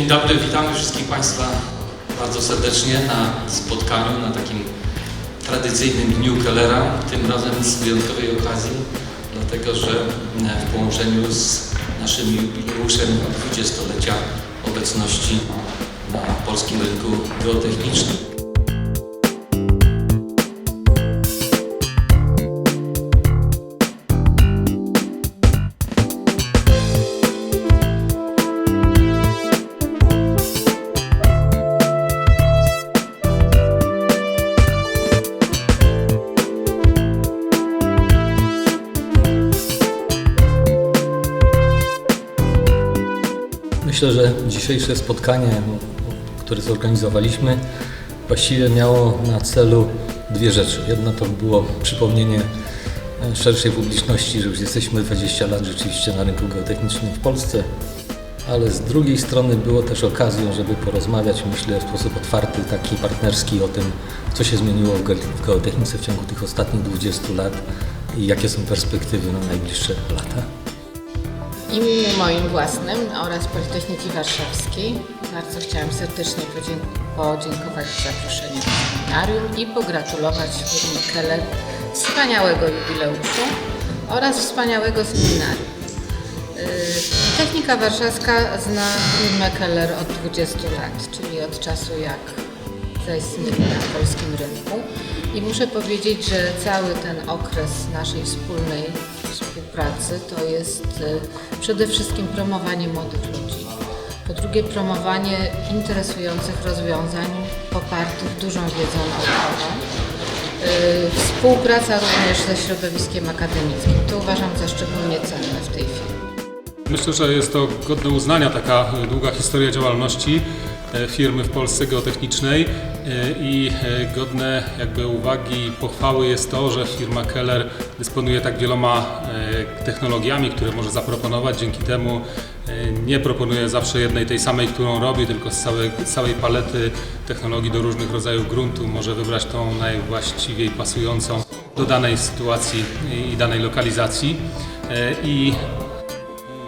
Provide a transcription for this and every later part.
Dzień dobry, witamy wszystkich Państwa bardzo serdecznie na spotkaniu, na takim tradycyjnym Dniu Kellera, tym razem z wyjątkowej okazji, dlatego że e, w połączeniu z naszym jubileuszem 20-lecia obecności na polskim rynku geotechnicznym. Myślę, że dzisiejsze spotkanie, które zorganizowaliśmy, właściwie miało na celu dwie rzeczy. Jedna to było przypomnienie e, szerszej publiczności, że już jesteśmy 20 lat rzeczywiście na rynku geotechnicznym w Polsce, ale z drugiej strony było też okazją, żeby porozmawiać, myślę, w sposób otwarty, taki partnerski o tym, co się zmieniło w geotechnice w ciągu tych ostatnich 20 lat i jakie są perspektywy na najbliższe lata. Imieniu moim własnym oraz Politechniki Warszawskiej bardzo chciałam serdecznie podzięk- podziękować za zaproszenie do seminarium i pogratulować firmie Keller wspaniałego jubileuszu oraz wspaniałego seminarium. Yy, Technika Warszawska zna firmę Keller od 20 lat, czyli od czasu jak zaistnieli na polskim rynku. I muszę powiedzieć, że cały ten okres naszej wspólnej współpracy to jest y, przede wszystkim promowanie młodych ludzi. Po drugie, promowanie interesujących rozwiązań popartych dużą wiedzą naukową. Y, Współpraca również ze środowiskiem akademickim. To uważam za szczególnie cenne w tej firmie. Myślę, że jest to godne uznania taka e, długa historia działalności e, firmy w Polsce geotechnicznej e, i e, godne jakby uwagi i pochwały jest to, że firma Keller dysponuje tak wieloma e, technologiami, które może zaproponować. Dzięki temu e, nie proponuje zawsze jednej tej samej, którą robi, tylko z całej, całej palety technologii do różnych rodzajów gruntu może wybrać tą najwłaściwiej pasującą do danej sytuacji i danej lokalizacji. E, I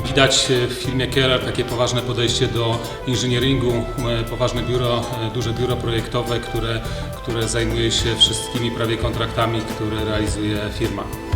Widać w firmie Keller takie poważne podejście do inżynieringu, e, poważne biuro, e, duże biuro projektowe, które, które zajmuje się wszystkimi prawie kontraktami, które realizuje firma.